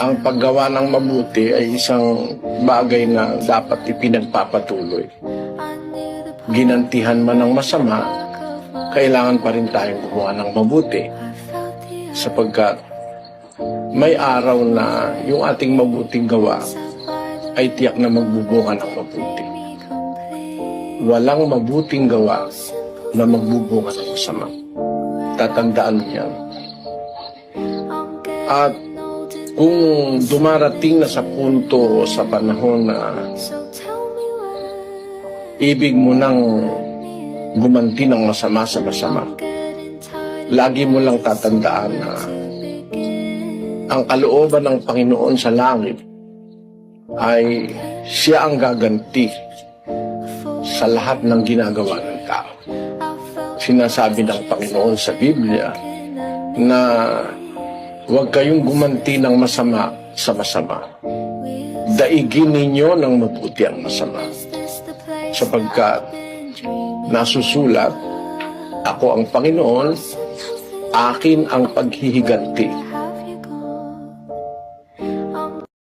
ang paggawa ng mabuti ay isang bagay na dapat ipinagpapatuloy. Ginantihan man ng masama, kailangan pa rin tayong gumawa ng mabuti sapagkat may araw na yung ating mabuting gawa ay tiyak na magbubunga ng mabuti. Walang mabuting gawa na magbubunga ng masama. Tatandaan mo yan. At kung dumarating na sa punto sa panahon na ibig mo nang gumanti ng masama sa masama, lagi mo lang tatandaan na ang kalooban ng Panginoon sa langit ay siya ang gaganti sa lahat ng ginagawa ng tao. Sinasabi ng Panginoon sa Biblia na huwag kayong gumanti ng masama sa masama. Daigin ninyo ng mabuti ang masama. Sapagkat nasusulat, ako ang Panginoon, akin ang paghihiganti